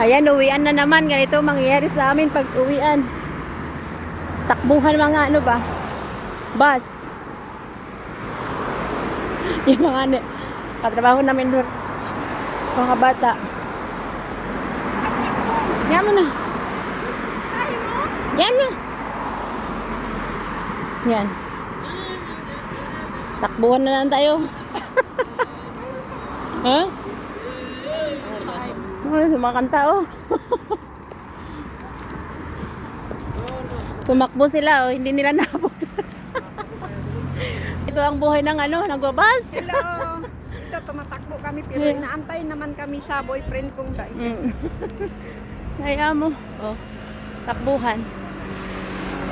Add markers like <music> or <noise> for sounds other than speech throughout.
Ayan, uwian na naman. Ganito ang mangyayari sa amin pag uwian. Takbuhan mga ano ba? Bus. <laughs> Yung mga ano, katrabaho namin doon. Mga bata. Yan mo na. Yan na. Yan. Takbuhan na lang tayo. <laughs> ha? Oh, sumakanta oh. Tumakbo sila oh, hindi nila <laughs> naabot. Ito ang buhay ng ano, nagbabas. Hello! Ito, tumatakbo kami pero inaantay naman kami sa boyfriend kong dai. Mm. <laughs> Kaya mo. Oh, takbuhan.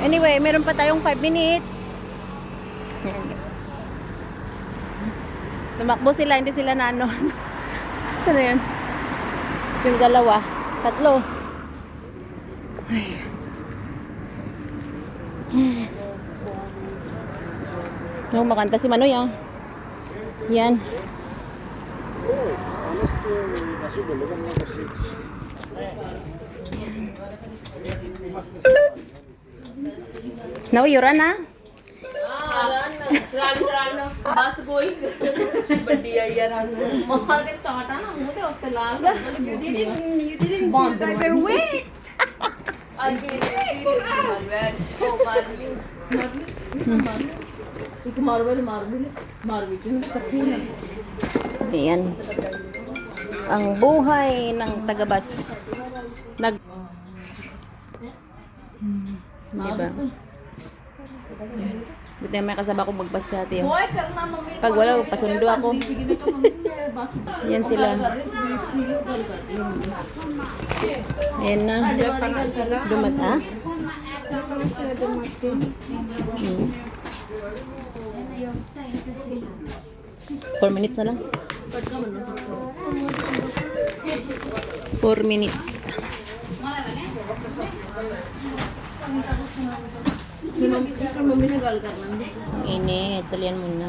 Anyway, meron pa tayong 5 minutes. Tumakbo sila, hindi sila na ano. <laughs> Saan na yun? Yung dalawa. Tatlo. Ay. Yung makanta si Manoy ah. Yan. Oh, six. Now you run ah. ਰੰਗ ਰੰਗ ਬਸ ਕੋਈ ਵੱਡੀ ਆਈ ਆ ਰੰਗ ਮਾਰ ਕੇ ਟਾਟਾ ਨਾ ਮੂੰਹ ਤੇ ਉੱਤੇ ਲਾ You didn't, you didn't see the driver. Wait! ਅੱਗੇ ਸੀਰੀਅਸ ਮਰ ਵੈਰ ਉਹ ਮਾਰ ਲਈ ਇੱਕ ਮਾਰਵਲ ਮਾਰਵਲ ਮਾਰਵਲ ਕਿਉਂ ਕੱਪੀ ਨਾ Ayan. Ang buhay ng tagabas. Nag... Diba? Buti may kasama akong magbasati. Pag wala, pasundo ako. Yan sila. Ayan na. Dumata. ha? Four minutes na lang. Four minutes. ini tulian mo na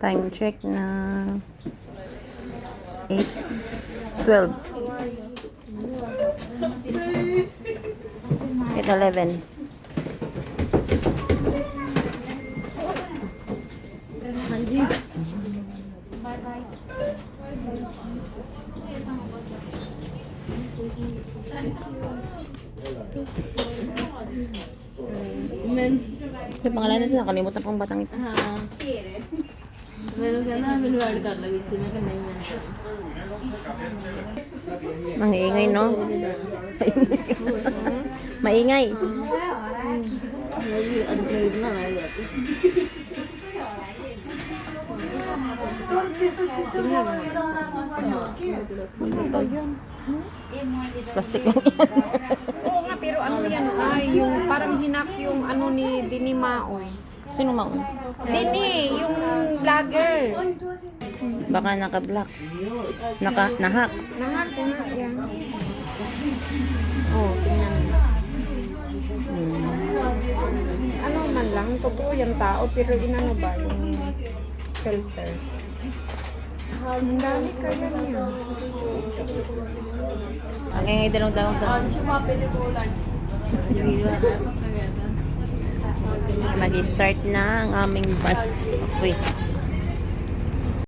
time check na 8 12 8 11 Thank you. Yung pangalan natin, nakalimutan pang batang ito. Ah, kire. Mangiingay, no? <laughs> Maingay. Maingay. Maganda yun. Plastic lang yan. Oo nga, pero ano yan ay, yung parang hinak yung ano ni Dini Maoy. Sino Maoy? Dini, yung vlogger. Baka naka-black. Naka, nahak. Nahak, nga yan. Oo, oh, tingnan. Hmm. Ano man lang, totoo yung tao, pero inano ba yung filter. Ang dami kaya niya. Ang ngay dalong dalong dalong. Mag-start na ang aming bus. Okay.